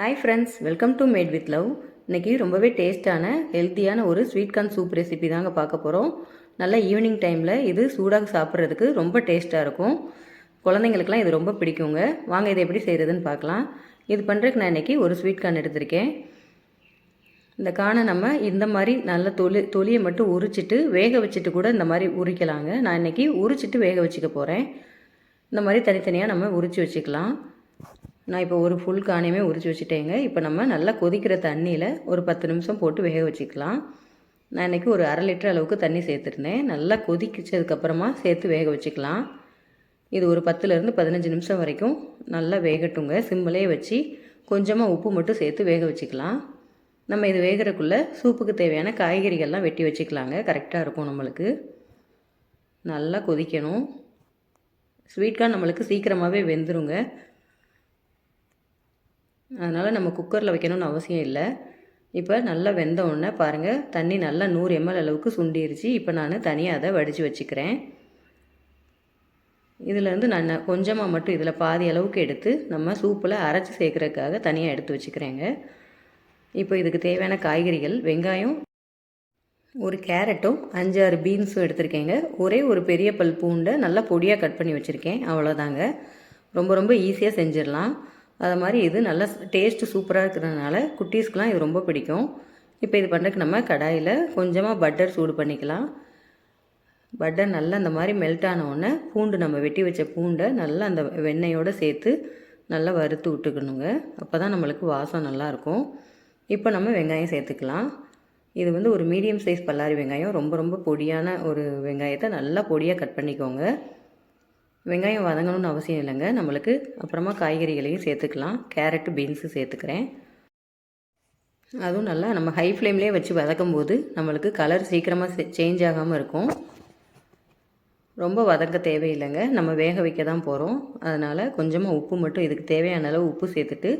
Hi friends welcome to made with love இன்றைக்கி ரொம்பவே டேஸ்ட்டான ஹெல்த்தியான ஒரு ஸ்வீட் கார்ன் சூப் ரெசிபி தாங்க பார்க்க போகிறோம் நல்ல ஈவினிங் டைமில் இது சூடாக சாப்பிட்றதுக்கு ரொம்ப டேஸ்ட்டாக இருக்கும். குழந்தைங்களுக்குலாம் இது ரொம்ப பிடிக்குங்க. வாங்க இதை எப்படி செய்கிறதுன்னு பார்க்கலாம். இது பண்ணுறதுக்கு நான் இன்றைக்கி ஒரு ஸ்வீட் கார்ன் எடுத்திருக்கேன். இந்த கானை நம்ம இந்த மாதிரி நல்ல தொலி தொலியை மட்டும் உரிச்சிட்டு வேக வச்சுட்டு கூட இந்த மாதிரி உரிக்கலாங்க. நான் இன்றைக்கி உரிச்சிட்டு வேக வச்சுக்க போகிறேன் இந்த மாதிரி தனித்தனியாக நம்ம உரித்து வச்சுக்கலாம். நான் இப்போ ஒரு ஃபுல் காணையுமே உரித்து வச்சுட்டேங்க. இப்போ நம்ம நல்லா கொதிக்கிற தண்ணியில் ஒரு பத்து நிமிஷம் போட்டு வேக வச்சுக்கலாம். நான் இன்றைக்கி ஒரு அரை லிட்டர் அளவுக்கு தண்ணி சேர்த்துருந்தேன். நல்லா கொதிக்கிச்சதுக்கப்புறமா சேர்த்து வேக வச்சுக்கலாம். இது ஒரு பத்துலேருந்து பதினஞ்சு நிமிஷம் வரைக்கும் நல்லா வேகட்டுங்க. சிம்மிலே வச்சு கொஞ்சமாக உப்பு மட்டும் சேர்த்து வேக வச்சுக்கலாம். நம்ம இது வேகிறக்குள்ளே சூப்புக்கு தேவையான காய்கறிகள்லாம் வெட்டி வச்சுக்கலாங்க. கரெக்டாக இருக்கும் நம்மளுக்கு. நல்லா கொதிக்கணும். ஸ்வீட் கார்ன் நம்மளுக்கு சீக்கிரமாகவே வெந்துருங்க. அதனால் நம்ம குக்கரில் வைக்கணும்னு அவசியம் இல்லை. இப்போ நல்லா வெந்த உடனே பாருங்கள் தண்ணி நல்லா நூறு எம்எல் அளவுக்கு சுண்டிருச்சு. இப்போ நான் தனியாக அதை வடித்து வச்சுக்கிறேன். இதிலேருந்து நான் கொஞ்சமாக மட்டும் இதில் பாதி அளவுக்கு எடுத்து நம்ம சூப்பில் அரைச்சி சேர்க்குறதுக்காக தனியாக எடுத்து வச்சுக்கிறேங்க. இப்போ இதுக்கு தேவையான காய்கறிகள் வெங்காயம் ஒரு கேரட்டும் அஞ்சாறு பீன்ஸும் எடுத்திருக்கேங்க. ஒரே ஒரு பெரிய பல் பூண்டை நல்லா பொடியாக கட் பண்ணி வச்சுருக்கேன். அவ்வளோதாங்க ரொம்ப ரொம்ப ஈஸியாக செஞ்சிடலாம். அது மாதிரி இது நல்லா டேஸ்ட்டு சூப்பராக இருக்கிறதுனால குட்டீஸ்க்கெலாம் இது ரொம்ப பிடிக்கும். இப்போ இது பண்ணுறதுக்கு நம்ம கடாயில் கொஞ்சமாக பட்டர் சூடு பண்ணிக்கலாம். பட்டர் நல்லா அந்த மாதிரி மெல்ட் ஆனவுடனே பூண்டு நம்ம வெட்டி வச்ச பூண்டை நல்லா அந்த வெண்ணெயோடு சேர்த்து நல்லா வறுத்து விட்டுக்கணுங்க. அப்போ தான் நம்மளுக்கு வாசம் நல்லாயிருக்கும் இப்போ நம்ம வெங்காயம் சேர்த்துக்கலாம். இது வந்து ஒரு மீடியம் சைஸ் பல்லாரி வெங்காயம். ரொம்ப ரொம்ப பொடியான ஒரு வெங்காயத்தை நல்லா பொடியாக கட் பண்ணிக்கோங்க. வெங்காயம் வதங்கணும்னு அவசியம் இல்லைங்க. நம்மளுக்கு அப்புறமா காய்கறிகளையும் சேர்த்துக்கலாம். கேரட்டு பீன்ஸு சேர்த்துக்கிறேன். அதுவும் நல்லா நம்ம ஹை ஃப்ளேம்லேயே வச்சு வதக்கும் போது நம்மளுக்கு கலர் சீக்கிரமாக சேஞ்ச் ஆகாமல் இருக்கும். ரொம்ப வதங்க தேவையில்லைங்க. நம்ம வேக வைக்க தான் போகிறோம் அதனால் கொஞ்சமாக உப்பு மட்டும் இதுக்கு தேவையான அளவு உப்பு சேர்த்துட்டு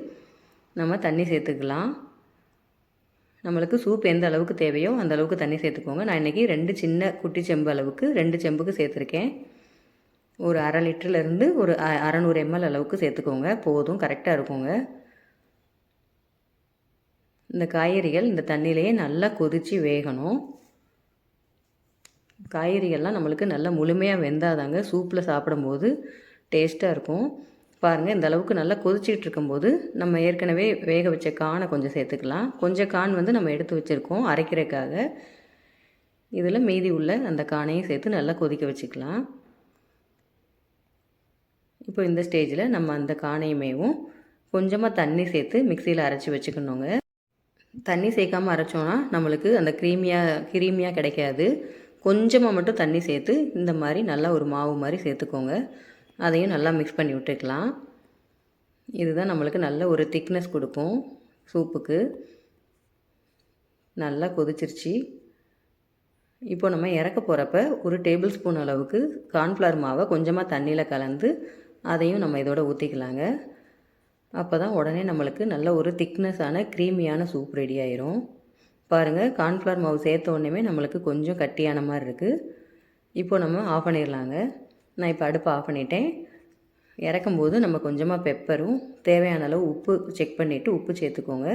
நம்ம தண்ணி சேர்த்துக்கலாம். நம்மளுக்கு சூப் எந்த அளவுக்கு தேவையோ அந்த அளவுக்கு தண்ணி சேர்த்துக்கோங்க. நான் இன்றைக்கி ரெண்டு சின்ன குட்டி செம்பு அளவுக்கு ரெண்டு செம்புக்கு சேர்த்துருக்கேன். ஒரு அரை லிட்டர்லேருந்து ஒரு அறநூறு எம்எல் அளவுக்கு சேர்த்துக்கோங்க. போதும் கரெக்டாக இருக்குங்க. இந்த காய்கறிகள் இந்த தண்ணியிலையே நல்லா கொதித்து வேகணும். காய்கறிகள்லாம் நம்மளுக்கு நல்லா முழுமையாக வெந்தாதாங்க. சூப்பில் சாப்பிடும்போது டேஸ்ட்டாக இருக்கும். பாருங்கள் இந்த அளவுக்கு நல்லா கொதிச்சிட்டு இருக்கும்போது நம்ம ஏற்கனவே வேக வச்ச கானை கொஞ்சம் சேர்த்துக்கலாம். கொஞ்சம் கான் வந்து நம்ம எடுத்து வச்சுருக்கோம் அரைக்கிறதுக்காக. இதில் மீதி உள்ள அந்த கானையும் சேர்த்து நல்லா கொதிக்க வச்சுக்கலாம். இப்போ இந்த ஸ்டேஜில் நம்ம அந்த காணையுமேவும் கொஞ்சமாக தண்ணி சேர்த்து மிக்சியில் அரைச்சி வச்சுக்கணுங்க. தண்ணி சேர்க்காமல் அரைச்சோன்னா நம்மளுக்கு அந்த க்ரீமியாக க்ரீமியாக கிடைக்காது. கொஞ்சமாக மட்டும் தண்ணி சேர்த்து இந்த மாதிரி நல்லா ஒரு மாவு மாதிரி சேர்த்துக்கோங்க. அதையும் நல்லா மிக்ஸ் பண்ணி விட்டுக்கலாம். இதுதான் நம்மளுக்கு நல்ல ஒரு திக்னஸ் கொடுக்கும் சூப்புக்கு. நல்லா கொதிச்சிருச்சு. இப்போ நம்ம இறக்க போகிறப்ப ஒரு டேபிள் ஸ்பூன் அளவுக்கு கார்ன்ஃப்ளவர் மாவை கொஞ்சமாக தண்ணியில் கலந்து அதையும் நம்ம இதோட ஊற்றிக்கலாங்க அப்போ தான் உடனே நம்மளுக்கு நல்ல ஒரு திக்னஸான க்ரீமியான சூப் ரெடி ஆயிரும். பாருங்கள் கார்ன்ஃப்ளவர் மாவு சேர்த்த உடனே நம்மளுக்கு கொஞ்சம் கட்டியான மாதிரி இருக்குது இப்போது நம்ம ஆஃப் பண்ணிடலாங்க. நான் இப்போ அடுப்பை ஆஃப் பண்ணிட்டேன். இறக்கும்போது நம்ம கொஞ்சமாக பெப்பரும் தேவையான அளவு உப்பு செக் பண்ணிவிட்டு உப்பு சேர்த்துக்கோங்க.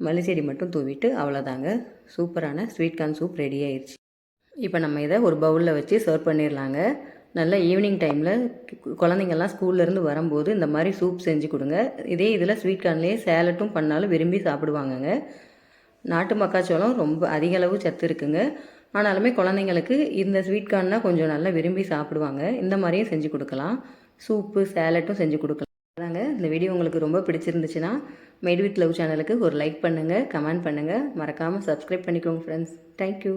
மல்லிச்செடி மட்டும் தூவிட்டு அவ்வளோதாங்க சூப்பரான ஸ்வீட் கார்ன் சூப் ரெடி ஆயிடுச்சு இப்போ நம்ம இதை ஒரு பவுலில் வச்சு சர்வ் பண்ணிடலாங்க. நல்லா ஈவினிங் டைமில் குழந்தைங்கள்லாம் ஸ்கூல்லேருந்து வரும்போது இந்த மாதிரி சூப் செஞ்சு கொடுங்க. இதே இதில் ஸ்வீட் கார்ன்லேயே சேலட்டும் பண்ணாலும் விரும்பி சாப்பிடுவாங்கங்க. நாட்டு மக்காச்சோளம் ரொம்ப அதிக அளவு சத்து இருக்குங்க. ஆனாலுமே குழந்தைங்களுக்கு இந்த ஸ்வீட் கார்னால் கொஞ்சம் நல்லா விரும்பி சாப்பிடுவாங்க. இந்த மாதிரியும் செஞ்சு கொடுக்கலாம். சூப்பு சேலட்டும் செஞ்சு கொடுக்கலாம். அதாங்க இந்த வீடியோ உங்களுக்கு ரொம்ப பிடிச்சிருந்துச்சுன்னா மேட் வித் லவ் சேனலுக்கு ஒரு லைக் பண்ணுங்கள் கமெண்ட் பண்ணுங்கள் மறக்காமல் சப்ஸ்கிரைப் பண்ணிக்கோங்க ஃப்ரெண்ட்ஸ் தேங்க்யூ